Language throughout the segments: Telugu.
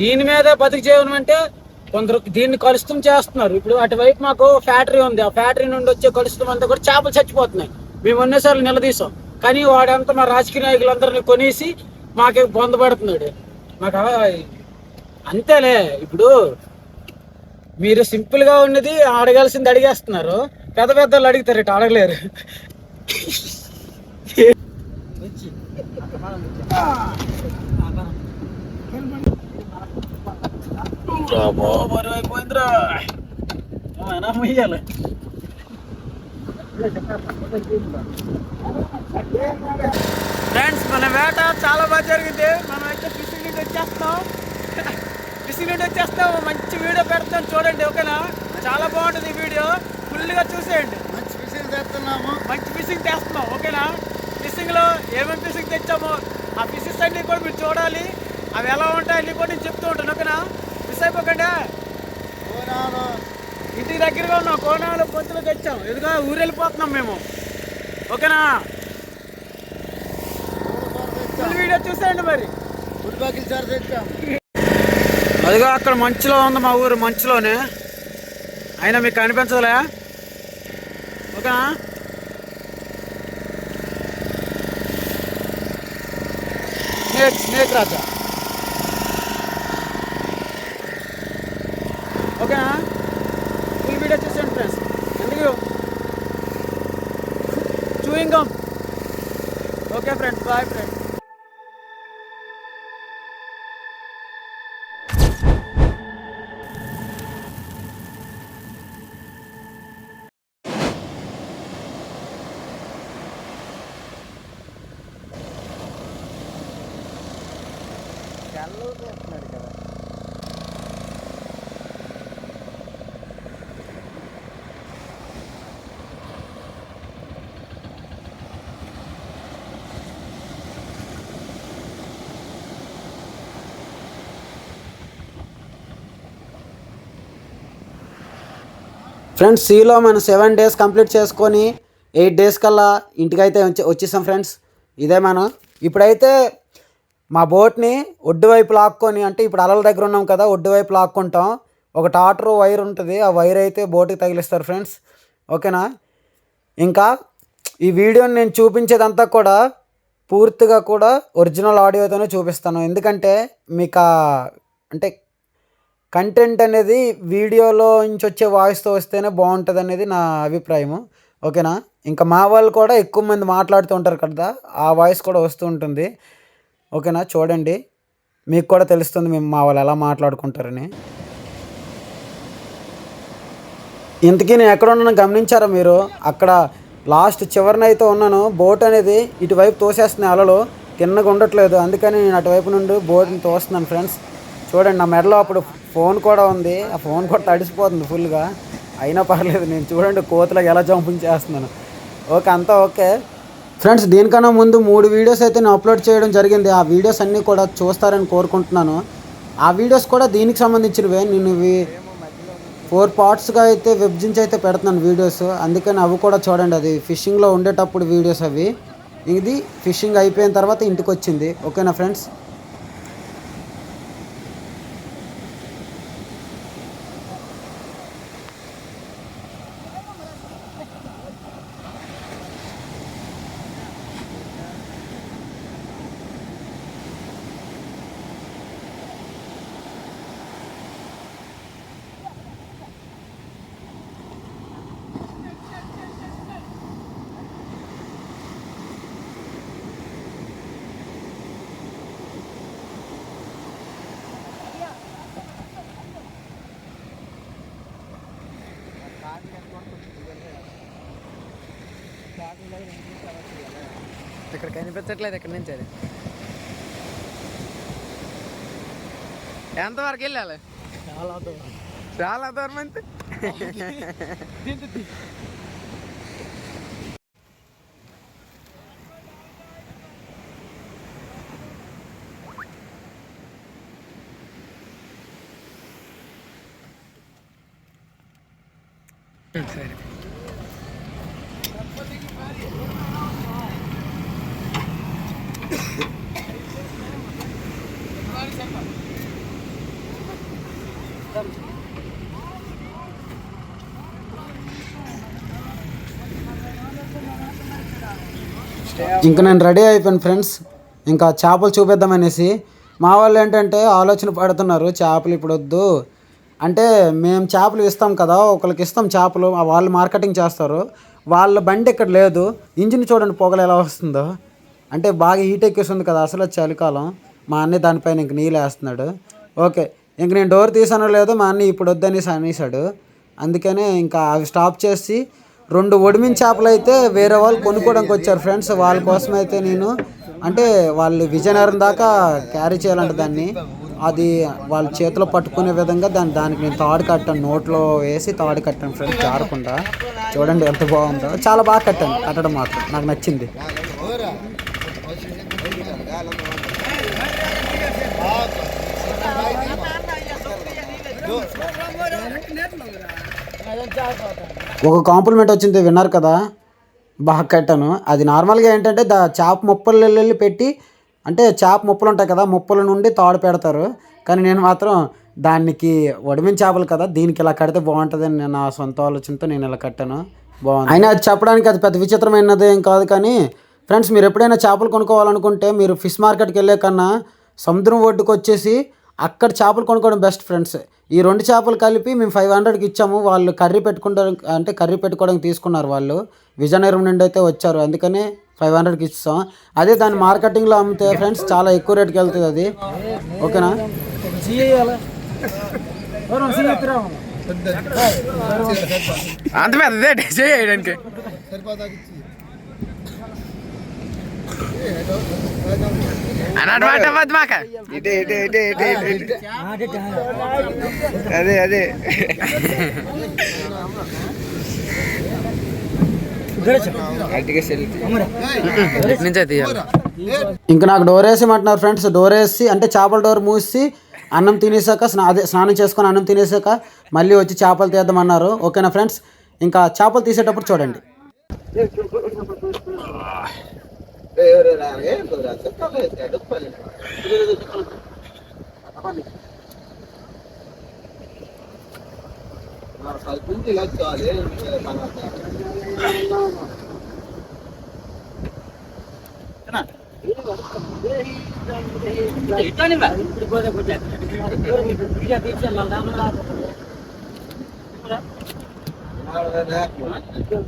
దీని మీద బతికి చేయడం అంటే కొందరు దీన్ని కలుషితం చేస్తున్నారు. ఇప్పుడు అటువైపు మాకు ఫ్యాక్టరీ ఉంది. ఆ ఫ్యాక్టరీ నుండి వచ్చే కలుషితం అంతా కూడా చేపలు చచ్చిపోతున్నాయి. మేము ఎన్నోసార్లు నిలదీసాం కానీ వాడంతా మా రాజకీయ నాయకులందరినీ కొనేసి మాకే పొందబడుతున్నాడు మాకు అంతేలే. ఇప్పుడు మీరు సింపుల్గా ఉన్నది అడగాల్సింది అడిగేస్తున్నారు. పెద్ద పెద్దలు అడుగుతారు ఇటు అడగలేరు. మొయ్యాలి. ఫ్రెండ్స్ మన వేట చాలా బాగా జరిగింది. మనం అయితే ఫిషింగ్ నుండి వచ్చేస్తాం ఫిషింగ్ నుండి వచ్చేస్తాం మంచి వీడియో పెడతాం చూడండి ఓకేనా? చాలా బాగుంటుంది ఈ వీడియో. ఫుల్గా చూసేయండి. మంచి విషయం చేస్తున్నాము. మంచి ఫిషింగ్ చేస్తున్నాం ఓకేనా? ఫిషింగ్లో ఏమేమి ఫిషింగ్ తెచ్చామో ఆ ఫిషెస్ అన్ని కూడా మీరు చూడాలి. అవి ఎలా ఉంటాయి అన్ని కూడా నేను చెప్తూ ఉంటాను ఓకేనా? మిస్ అయిపోకండి కోనాలు. ఇంటికి దగ్గరగా ఉన్నాం కోనాలు పొత్తులు తెచ్చాం. ఎదుగా ఊరు వెళ్ళిపోతున్నాం మేము. ఓకేనా? ఫుల్ వీడియో చూసేయండి మరి. అదిగో అక్కడ మంచులో ఉంది మా ఊరు మంచులోనే. అయినా మీకు కనిపించదులే. ఓకేనా? స్నేక్ స్నేక్ రాజా ఓకేనా ఫుల్ వీడియో చూసాను ఫ్రెండ్స్ ఎందుకు chewing okay friends boy friends friends సీలో మనం సెవెన్ డేస్ కంప్లీట్ చేసుకొని ఎయిట్ డేస్ కల్లా ఇంటికైతే వచ్చేసాం ఫ్రెండ్స్. ఇదే మనం. ఇప్పుడైతే మా బోట్ని ఒడ్డు వైపు లాక్కొని అంటే ఇప్పుడు అలల దగ్గర ఉన్నాం కదా ఒడ్డు వైపు లాక్కుంటాం. ఒక టాటర్ వైర్ ఉంటుంది ఆ వైర్ అయితే బోట్కి తగిలిస్తారు ఫ్రెండ్స్. ఓకేనా? ఇంకా ఈ వీడియోని నేను చూపించేదంతా కూడా పూర్తిగా కూడా ఒరిజినల్ ఆడియోతోనే చూపిస్తాను. ఎందుకంటే మీకు అంటే కంటెంట్ అనేది వీడియోలో నుంచి వచ్చే వాయిస్తో వస్తేనే బాగుంటుంది అనేది నా అభిప్రాయము. ఓకేనా? ఇంకా మా వాళ్ళు కూడా ఎక్కువ మంది మాట్లాడుతూ ఉంటారు కదా ఆ వాయిస్ కూడా వస్తూ ఉంటుంది. ఓకేనా? చూడండి. మీకు కూడా తెలుస్తుంది మేము మా వాళ్ళు ఎలా మాట్లాడుకుంటారని. ఇంతకీ నేను ఎక్కడ ఉన్నాను గమనించారా మీరు? అక్కడ లాస్ట్ చివరిన అయితే ఉన్నాను. బోట్ అనేది ఇటువైపు తోసేస్తున్నాయి అలలు. తిన్నగా ఉండట్లేదు. అందుకని నేను అటువైపు నుండి బోట్ని తోస్తున్నాను ఫ్రెండ్స్ చూడండి నా మెడలో అప్పుడు ఫోన్ కూడా ఉంది. ఆ ఫోన్ కూడా తడిసిపోతుంది ఫుల్గా. అయినా పర్లేదు నేను చూడండి కోతులకు ఎలా జంపింగ్ చేస్తున్నాను. ఓకే అంతా ఓకే. ఫ్రెండ్స్ దీనికన్నా ముందు మూడు వీడియోస్ అయితే నేను అప్లోడ్ చేయడం జరిగింది. ఆ వీడియోస్ అన్నీ కూడా చూస్తారని కోరుకుంటున్నాను. ఆ వీడియోస్ కూడా దీనికి సంబంధించినవే. నేను ఇవి ఫోర్ పార్ట్స్గా అయితే విభజించి అయితే పెడుతున్నాను వీడియోస్. అందుకని అవి కూడా చూడండి. అది ఫిషింగ్లో ఉండేటప్పుడు వీడియోస్ అవి. ఇది ఫిషింగ్ అయిపోయిన తర్వాత ఇంటికి వచ్చింది. ఓకేనా ఫ్రెండ్స్? కనిపించట్లేదు ఇక్కడ నుంచి అది. ఎంతవరకు వెళ్ళాలి? చాలా దూరం. చాలా దూరం అంతే ఇంకా నేను రెడీ అయిపోయాను ఫ్రెండ్స్. ఇంకా చేపలు చూపిద్దామనేసి మా వాళ్ళు ఏంటంటే ఆలోచన పడుతున్నారు చేపలు ఇప్పుడు వద్దు. అంటే మేము చేపలు ఇస్తాం కదా ఒకరికి ఇస్తాం చేపలు వాళ్ళు మార్కెటింగ్ చేస్తారు. వాళ్ళ బండి ఇక్కడ లేదు. ఇంజిన్ చూడండి పొగలు ఎలా వస్తుందో. అంటే బాగా హీట్ ఎక్కిస్తుంది కదా అసలు చలికాలం. మా అన్నయ్య దానిపైన ఇంక నీళ్ళు వేస్తున్నాడు. ఓకే ఇంక నేను డోర్ తీసానో లేదో మా అన్నయ్య ఇప్పుడు వద్దనేసి అనేసాడు. అందుకనే ఇంకా అవి స్టాప్ చేసి రెండు ఒడిమిన చేపలు అయితే వేరే వాళ్ళు కొనుక్కోవడానికి వచ్చారు ఫ్రెండ్స్. వాళ్ళ కోసం అయితే నేను అంటే వాళ్ళు విజయనగరం దాకా క్యారీ చేయాలంట దాన్ని. అది వాళ్ళ చేతిలో పట్టుకునే విధంగా దాన్ని దానికి నేను తాడు కట్టాను. నోట్లో వేసి తాడు కట్టాను ఫ్రెండ్స్ జారకుండా. చూడండి ఎంత బాగుందో. చాలా బాగా కట్టాను కట్టడం మాత్రం. నాకు నచ్చింది. ఒక కాంప్లిమెంట్ వచ్చింది విన్నారు కదా? బాగా కట్టాను. అది నార్మల్గా ఏంటంటే దా చేప ముప్పలు పెట్టి అంటే చేప ముప్పలు ఉంటాయి కదా ముప్పల నుండి తాడు పెడతారు. కానీ నేను మాత్రం దానికి వడిమిన చేపలు కదా దీనికి ఇలా కడితే బాగుంటుందని నేను నా సొంత ఆలోచనతో నేను ఇలా కట్టాను. బాగుంది. అయినా అది చెప్పడానికి అది పెద్ద విచిత్రమైనది ఏం కాదు కానీ ఫ్రెండ్స్ మీరు ఎప్పుడైనా చేపలు కొనుక్కోవాలనుకుంటే మీరు ఫిష్ మార్కెట్కి వెళ్ళే కన్నా సముద్రం ఒడ్డుకు వచ్చేసి అక్కడ చేపలు కొనుక్కోవడం బెస్ట్ ఫ్రెండ్స్ ఈ రెండు చేపలు కలిపి మేము ఫైవ్ హండ్రెడ్కి ఇచ్చాము. వాళ్ళు కర్రీ పెట్టుకుంటారు అంటే కర్రీ పెట్టుకోవడానికి తీసుకున్నారు వాళ్ళు. విజయనగరం నుండి అయితే వచ్చారు. అందుకని ఫైవ్ హండ్రెడ్కి ఇస్తాం. అదే దాన్ని మార్కెటింగ్లో అమ్మితే ఫ్రెండ్స్ చాలా ఎక్కువ రేట్కి వెళ్తుంది అది. ఓకేనా? అంత పెద్దదే చేయడానికి అన్నట్టు మాట వద్దు మాక ఇటే ఇటే ఇటే ఇటే ఇటే అదే అదే. ఇంకా నాకు డోర్ వేసేయమంటున్నారు ఫ్రెండ్స్ డోర్ వేసి అంటే చేపల డోర్ మూసి అన్నం తినేసాక స్నా అదే స్నానం చేసుకొని అన్నం తినేసాక మళ్ళీ వచ్చి చేపలు తీద్దామన్నారు ఓకేనా ఫ్రెండ్స్ ఇంకా చేపలు తీసేటప్పుడు చూడండి. ఓ తమ్ముడు ఏ మసాలా ఇటో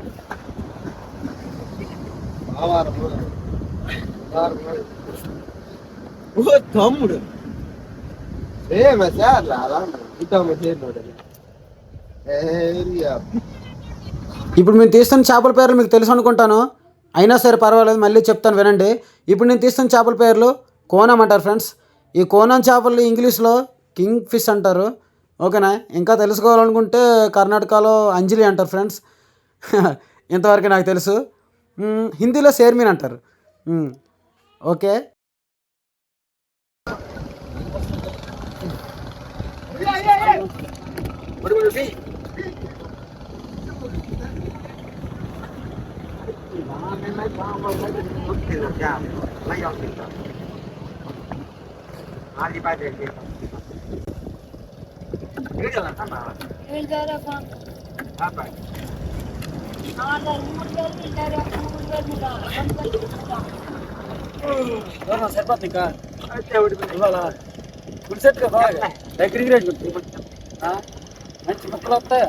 నోడలి ఏరియా ఇప్పుడు మేము తీస్తున్న చేపల పేర్లు మీకు తెలుసు అనుకుంటాను. అయినా సరే పర్వాలేదు మళ్ళీ చెప్తాను వినండి. ఇప్పుడు నేను తీస్తున్న చేపల పేర్లు కోనం అంటారు ఫ్రెండ్స్ ఈ కోనం చేపలు ఇంగ్లీష్లో కింగ్ ఫిష్ అంటారు. ఓకేనా? ఇంకా తెలుసుకోవాలనుకుంటే కర్ణాటకలో అంజలి అంటారు ఫ్రెండ్స్ ఇంతవరకు నాకు తెలుసు. హిందీలో షేర్మీన్ అంటారు. Okay. మ్, ఓకే మంచి ముక్కలు వస్తాయి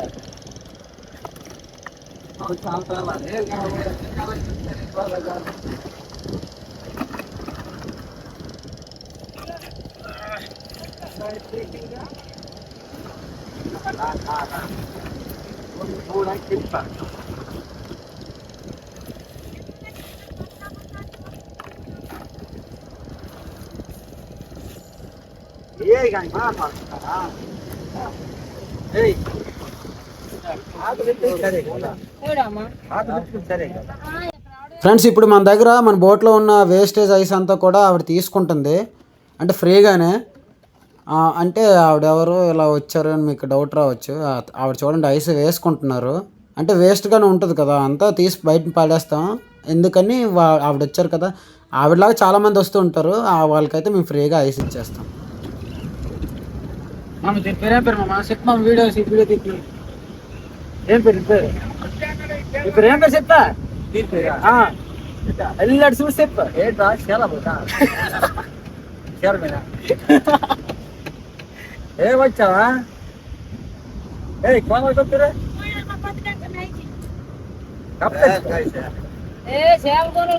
ఫ్రెండ్స్ ఇప్పుడు మన దగ్గర మన బోట్లో ఉన్న వేస్టేజ్ ఐస్ అంతా కూడా ఆవిడ తీసుకుంటుంది. అంటే ఫ్రీగానే. అంటే ఆవిడ ఎవరు ఇలా వచ్చారు అని మీకు డౌట్ రావచ్చు. ఆవిడ చూడండి ఐస్ వేసుకుంటున్నారు. అంటే వేస్ట్గానే ఉంటుంది కదా అంతా తీసి బయట పడేస్తాం. ఎందుకని వా ఆవిడ వచ్చారు కదా. ఆవిడలాగా చాలామంది వస్తూ ఉంటారు. ఆ వాళ్ళకైతే మేము ఫ్రీగా ఐస్ ఇచ్చేస్తాం. మామ దీని పేరు ఏం పేరు మామ చెప్పు మామ వీడియో వీడియో తిప్పి ఏం పేరు ఈ పేరు ఈ పేరు ఏం పేరు చెప్తా దీని పేరు ఎల్లాడు చూసి చెప్పు ఏంటా చాలా పోతా చాలా మీద ఏ వచ్చావా ఏ కోన వచ్చారా ఏ చేపల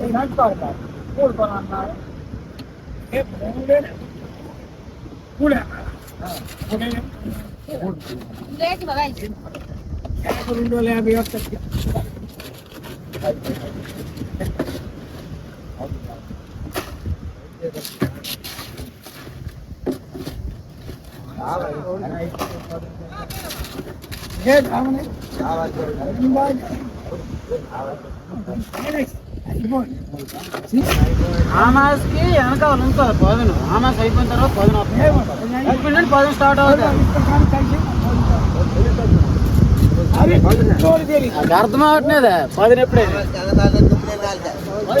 కూరలకి అయిపోయింది కాదా ఒట్టుకులా లేచి బాగా ఆమాస్కి వెనకాల ఇంకా పదను ఆమాస్ అయిపోయిన తర్వాత పదను అయిపోయిన పదను స్టార్ట్ అవుతుంది అది అర్థం అవట్లేదే పదిన ఎప్పుడే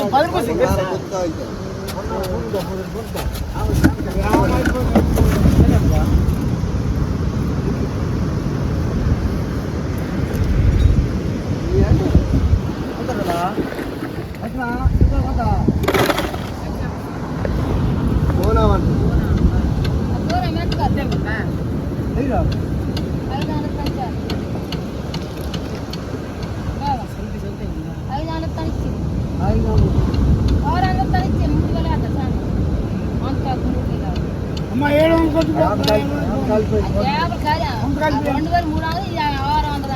పదికి వచ్చింది కూర మెత్తగా ఐదు వందల పంచాలి ఐదు వందల తనిచ్చి ఆరు వందల తనిచ్చి మూడు వేల అట్లా చాలు అంత మూడు వేలు యాభై కాదా రెండు వేలు మూడు వందలు ఇది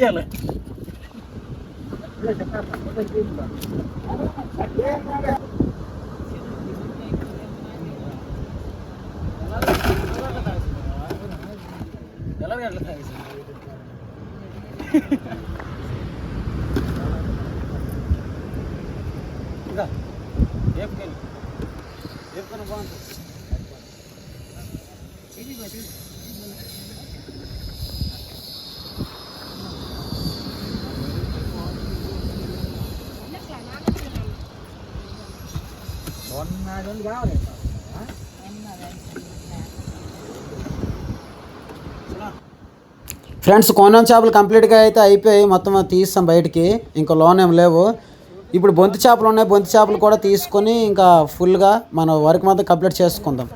ఏమైనా మొయ్యాలి ఎలా ఫ్రెండ్స్ కోనం చేపలు కంప్లీట్గా అయితే అయిపోయి మొత్తం తీస్తాం బయటికి. ఇంకా లోన్ ఏం లేవు. ఇప్పుడు బొంతి చేపలు ఉన్నాయి. బొంతి చేపలు కూడా తీసుకొని ఇంకా ఫుల్గా మన వర్క్ మొత్తం కంప్లీట్ చేసుకుందాం.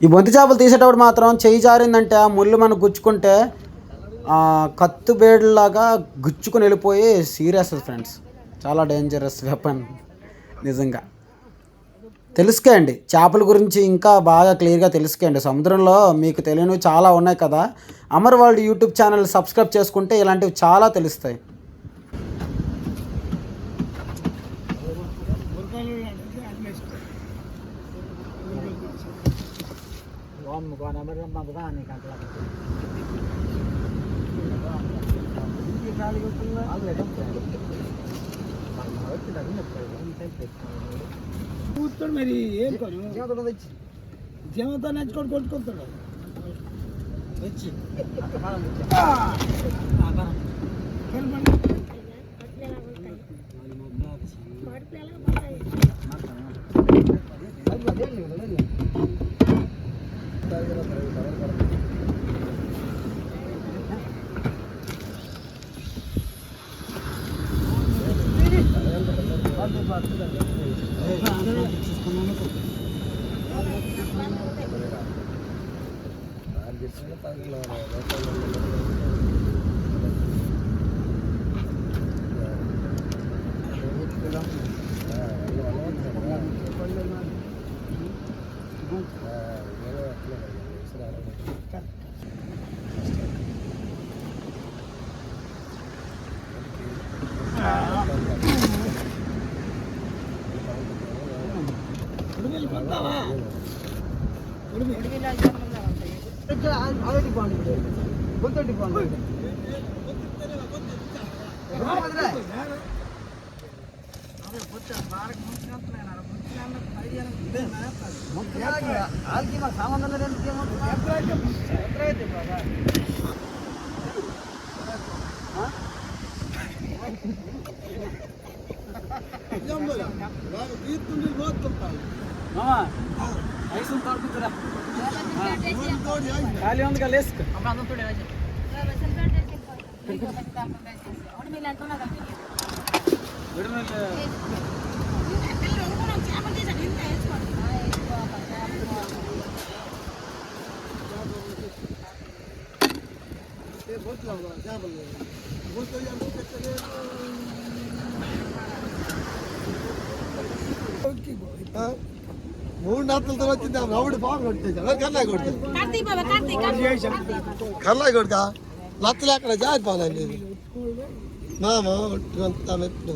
ఈ బొంతి చేపలు తీసేటప్పుడు మాత్రం చెయ్యి జారిందంటే ఆ ముళ్ళు మనం గుచ్చుకుంటే కత్తుబేడులాగా గుచ్చుకుని వెళ్ళిపోయి సీరియస్ ఫ్రెండ్స్ చాలా డేంజరస్ వెపన్ నిజంగా. తెలుసుకోండి చేపల గురించి ఇంకా బాగా క్లియర్గా తెలుసుకోండి. సముద్రంలో మీకు తెలియనివి చాలా ఉన్నాయి కదా. Amar World YouTube channel subscribe చేసుకుంటే ఇలాంటివి చాలా తెలుస్తాయి. উত্তর মেরি এম করো। যেমন তো নাচ কর গোল করতে না। খেলবেন ఏం కొను జీవంతో నెచ్చుకొని కొట్టుకుంటాడు ఖాళీ ఉంది కదా లేసుకో మూడు నాతలతో వచ్చింది ఆ రౌడ్ బాగా కొట్టేసాడు కల్లా కొడుతుంది కల్లా కొడుక లత్తలు అక్కడ జారిపోవాలండి మామ ఒట్టుకంతా మెట్టు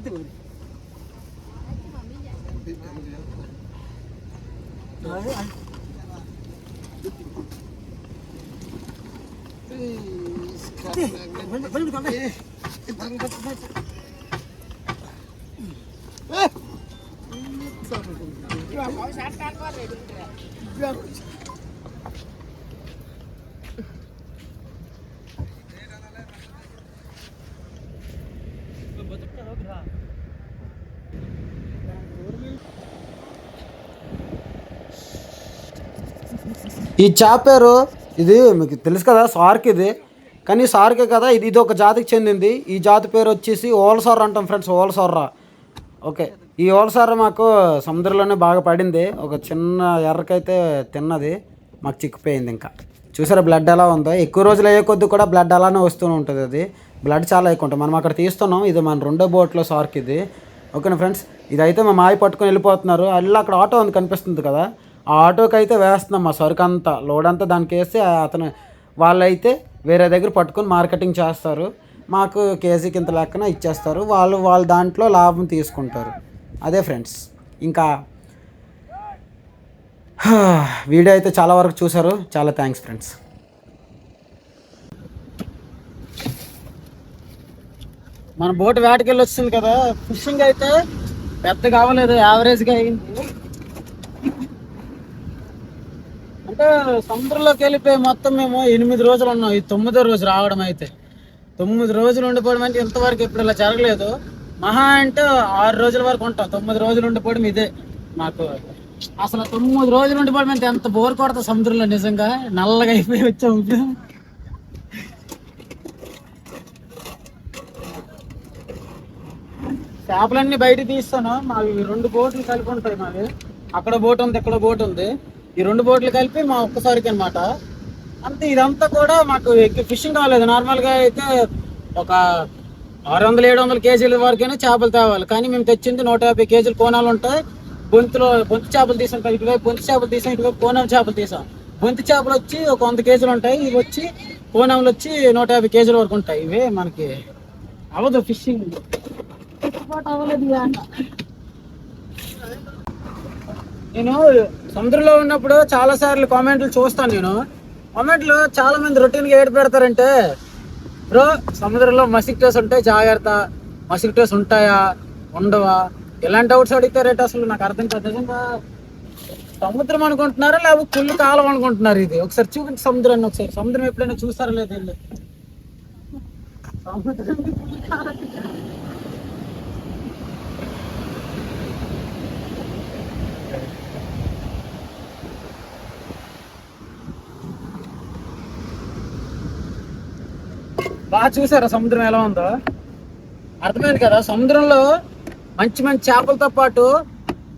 ഇത് പോരും അത് ఈ చాపేరు పేరు ఇది మీకు తెలుసు కదా సార్క్ ఇది. కానీ సార్కే కదా ఇది ఇది ఒక జాతికి చెందింది. ఈ జాతి పేరు వచ్చేసి ఓలసొర్ర అంటాం ఫ్రెండ్స్ ఓలసొర్ర. ఓకే ఈ ఓలసొర్ర మాకు సముద్రంలోనే బాగా పడింది. ఒక చిన్న ఎర్రకైతే తిన్నది మాకు చిక్కిపోయింది ఇంకా. చూసారా బ్లడ్ ఎలా ఉందో? ఎక్కువ రోజులు అయ్యే కొద్ది కూడా బ్లడ్ అలానే వస్తూనే ఉంటుంది అది. బ్లడ్ చాలా ఎక్కువ ఉంటుంది. మనం అక్కడ తీస్తున్నాం ఇది మన రెండో బోట్లో సార్క్ ఇది. ఓకేనా ఫ్రెండ్స్? ఇదైతే మా మాయ పట్టుకొని వెళ్ళిపోతున్నారు. అల్లా అక్కడ ఆటో ఉంది కనిపిస్తుంది కదా. ఆ ఆటోకి అయితే వేస్తున్నాం మా సరుకు అంతా లోడ్ అంతా దానికి వేస్తే అతను వాళ్ళైతే వేరే దగ్గర పట్టుకొని మార్కెటింగ్ చేస్తారు. మాకు కేజీకి ఇంత లెక్కన ఇచ్చేస్తారు. వాళ్ళు వాళ్ళ దాంట్లో లాభం తీసుకుంటారు. అదే ఫ్రెండ్స్ ఇంకా వీడియో అయితే చాలా వరకు చూసారు చాలా థ్యాంక్స్ ఫ్రెండ్స్. మన బోట్ వేటకెళ్ళి వచ్చింది కదా. ఫిషింగ్ అయితే పెద్ద కావలేదు యావరేజ్గా అయింది. అంటే సముద్రంలోకి వెళ్ళిపోయి మొత్తం మేము ఎనిమిది రోజులు ఉన్నాం. ఈ తొమ్మిదో రోజు రావడం అయితే. తొమ్మిది రోజులు ఉండిపోవడం అంటే ఇంతవరకు ఎప్పుడు ఇలా జరగలేదు. మహా అంటే ఆరు రోజుల వరకు ఉంటాం. తొమ్మిది రోజులు ఉండిపోవడం ఇదే మాకు. అసలు తొమ్మిది రోజులు ఉండిపోవడం అంటే ఎంత బోర్ కొడతా సముద్రంలో నిజంగా. నల్లగా అయిపోయి వచ్చాం ఇప్పుడు. చేపలన్నీ బయట తీస్తాను. మావి రెండు బోట్లు కలిపి ఉంటాయి మావి. అక్కడ బోట్ ఉంది ఇక్కడ బోట్ ఉంది. ఈ రెండు బోట్లు కలిపి మా ఒక్కసారికి అనమాట అంతే ఇదంతా కూడా మాకు ఫిషింగ్ కాలేదు నార్మల్గా అయితే ఒక ఆరు వందల ఏడు వందల కేజీల వరకైనా చేపలు తేవాలి. కానీ మేము తెచ్చింది నూట యాభై కేజీలు కోణాలు ఉంటాయి. బొంతులో బొంతి చేపలు తీసాం ఇటువైపు బొంతి చేపలు తీసాం ఇటువైపు కోణం చేపలు తీసాం. బొంతి చేపలు వచ్చి ఒక వంద కేజీలు ఉంటాయి. ఇవి వచ్చి కోణంలు వచ్చి నూట యాభై కేజీల వరకు ఉంటాయి. ఇవే మనకి అవదు ఫిషింగ్. అవ్వలేదు. నేను సముద్రంలో ఉన్నప్పుడు చాలా సార్లు కామెంట్లు చూస్తాను నేను. కామెంట్లు చాలా మంది రొటీన్గా ఏడు పెడతారంటే బ్రో సముద్రంలో మసిక్టోస్ ఉంటాయి జాగ్రత్త. మసిక్టోస్ ఉంటాయా? ఉండవా? ఇలాంటి డౌట్స్ అడుగుతారేట అసలు? నాకు అర్థం కాదు. నిజంగా సముద్రం అనుకుంటున్నారా? లేకపోతే కుళ్ళు కాలం అనుకుంటున్నారు ఇది? ఒకసారి చూపించి సముద్రాన్ని ఒకసారి. సముద్రం ఎప్పుడైనా చూస్తారా లేదు సముద్రం బాగా చూసారా? సముద్రం ఎలా ఉందో? అర్థమైంది కదా? సముద్రంలో మంచి మంచి చేపలతో పాటు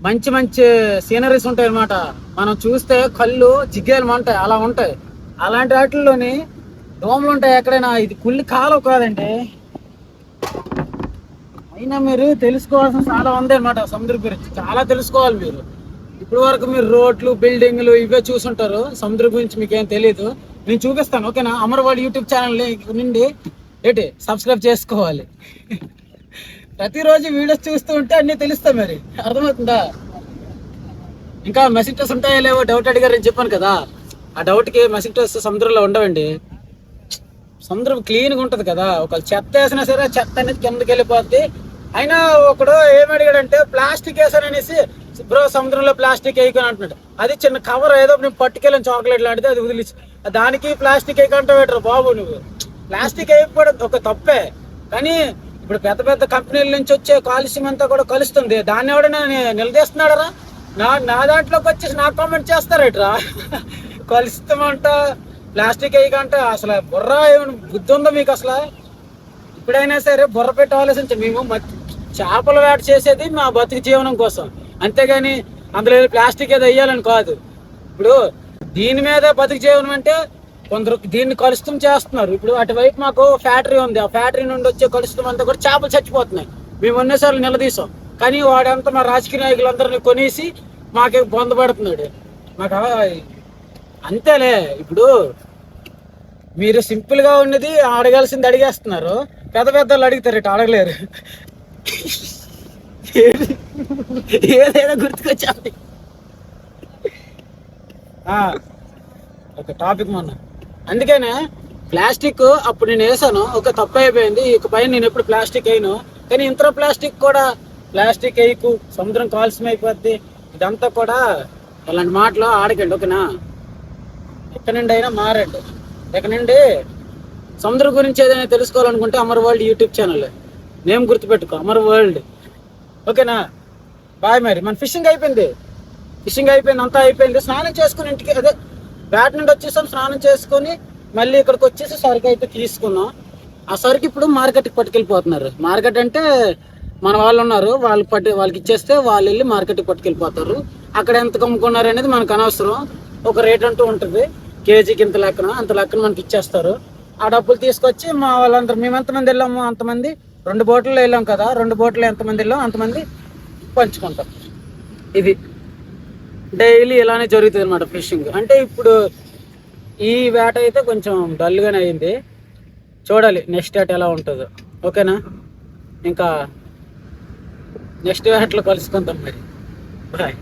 మంచి మంచి సీనరీస్ ఉంటాయి అన్నమాట మనం చూస్తే కళ్ళు జిగ్గేలు ఉంటాయి అలా ఉంటాయి. అలాంటి వాటిల్లోని దోమలు ఉంటాయి ఎక్కడైనా? ఇది కుళ్ళి కాలం కాదండి. అయినా మీరు తెలుసుకోవాల్సిన చాలా ఉంది అనమాట సముద్రం గురించి. చాలా తెలుసుకోవాలి మీరు. ఇప్పటి వరకు మీరు రోడ్లు బిల్డింగ్లు ఇవే చూసుంటారు. సముద్రం గురించి మీకేం తెలియదు నేను చూపిస్తాను ఓకేనా? అమర్వాడి యూట్యూబ్ ఛానల్ నుండి ఏంటి? సబ్స్క్రైబ్ చేసుకోవాలి. ప్రతిరోజు వీడియోస్ చూస్తూ ఉంటే అన్నీ తెలుస్తాయి మరి. అర్థమవుతుందా? ఇంకా మెసెంటర్స్ ఉంటాయో లేవో డౌట్ అడిగారని చెప్పాను కదా. ఆ డౌట్కి మెసెంటర్స్ సముద్రంలో ఉండవండి. సముద్రం క్లీన్గా ఉంటుంది కదా. ఒకవేళ చెత్త వేసినా సరే చెత్త అనేది కిందకి వెళ్ళిపోద్ది. అయినా ఒకడు ఏం అడిగాడంటే ప్లాస్టిక్ వేసాననేసి బ్రో సముద్రంలో ప్లాస్టిక్ వేయకొని అంటున్నాడు. అది చిన్న కవర్ ఏదో నేను పట్టుకెళ్ళిన చాక్లెట్ లాంటిది అది వదిలిచి దానికి ప్లాస్టిక్ వేయకంటావు బాబు నువ్వు. ప్లాస్టిక్ అయిపోవడం ఒక తప్పే. కానీ ఇప్పుడు పెద్ద పెద్ద కంపెనీల నుంచి వచ్చే కాలుష్యం అంతా కూడా కలుస్తుంది. దాన్ని ఎవడైనా నేను నిలదీస్తున్నాడరా? నా నా దాంట్లోకి వచ్చేసి నాకు కామెంట్ చేస్తారేట్రా? కలుస్తామంట. ప్లాస్టిక్ వేయకంట అసలు బుర్ర బుద్ధి ఉందా మీకు అసలు? ఇప్పుడైనా సరే బుర్ర పెట్టి ఆలోచించండి మేము చేపల వేట చేసేది మా బతుకు జీవనం కోసం. అంతేగాని అందులో ప్లాస్టిక్ ఏదో వేయాలని కాదు. ఇప్పుడు దీని మీద బతుకు జీవనం అంటే కొందరు దీన్ని కలుషితం చేస్తున్నారు. ఇప్పుడు అటువైపు మాకు ఫ్యాక్టరీ ఉంది. ఆ ఫ్యాక్టరీ నుండి వచ్చే కలుషితం అంతా కూడా చేపలు చచ్చిపోతున్నాయి. మేము ఎన్నోసార్లు నిలదీసాం కానీ వాడంతా మా రాజకీయ నాయకులందరినీ కొనేసి మాకే పొందబడుతున్నాడు మాకు అంతేలే. ఇప్పుడు మీరు సింపుల్గా ఉన్నది అడగాల్సింది అడిగేస్తున్నారు. పెద్ద పెద్ద వాళ్ళు అడుగుతారు ఇటు అడగలేరు. ఏదైనా గుర్తుకొచ్చాలి ఒక టాపిక్ మొన్న. అందుకనే ప్లాస్టిక్ అప్పుడు నేను వేసాను ఒక తప్పు అయిపోయింది ఇక పైన నేను ఎప్పుడు ప్లాస్టిక్ వేయను. కానీ ఇంత ప్లాస్టిక్ కూడా ప్లాస్టిక్ వేయకు సముద్రం కాలుష్యం అయిపోద్ది ఇదంతా కూడా అలాంటి మాటలు ఆడకండి ఓకేనా? ఎక్కడి నుండి అయినా మారండి. ఎక్కడి నుండి? సముద్రం గురించి ఏదైనా తెలుసుకోవాలనుకుంటే Amar World YouTube channel. Name గుర్తుపెట్టుకో అమర్ వరల్డ్. ఓకేనా? బాయ్ మరి. మన ఫిషింగ్ అయిపోయింది. ఫిషింగ్ అయిపోయింది అంతా అయిపోయింది. స్నానం చేసుకుని ఇంటికి అదే బ్యాట్ నుండి వచ్చేసాం స్నానం చేసుకొని మళ్ళీ ఇక్కడికి వచ్చేసి సరుకు అయితే తీసుకున్నాం. ఆ సరుకు ఇప్పుడు మార్కెట్కి పట్టుకెళ్ళిపోతున్నారు. మార్కెట్ అంటే మన వాళ్ళు ఉన్నారు వాళ్ళు పట్టి వాళ్ళకి ఇచ్చేస్తే వాళ్ళు వెళ్ళి మార్కెట్కి పట్టుకెళ్ళిపోతారు. అక్కడ ఎంత కమ్ముకున్నారు అనేది మనకు అనవసరం. ఒక రేట్ అంటూ ఉంటుంది. కేజీకి ఇంత లెక్కన అంత లెక్కన మనకి ఇచ్చేస్తారు. ఆ డబ్బులు తీసుకొచ్చి మా వాళ్ళందరూ మేము ఎంతమంది వెళ్ళాము అంతమంది రెండు బోట్లు వెళ్ళాం కదా రెండు బోట్లు ఎంతమంది వెళ్ళాం అంతమంది పంచుకుంటాం. ఇది డైలీ ఇలానే జరుగుతుంది అనమాట ఫిషింగ్. అంటే ఇప్పుడు ఈ వేట అయితే కొంచెం డల్గానే అయింది. చూడాలి నెక్స్ట్ వేట ఎలా ఉంటుందో. ఓకేనా? ఇంకా నెక్స్ట్ వేటలో కలుసుకుంటాం మరి. బాయ్.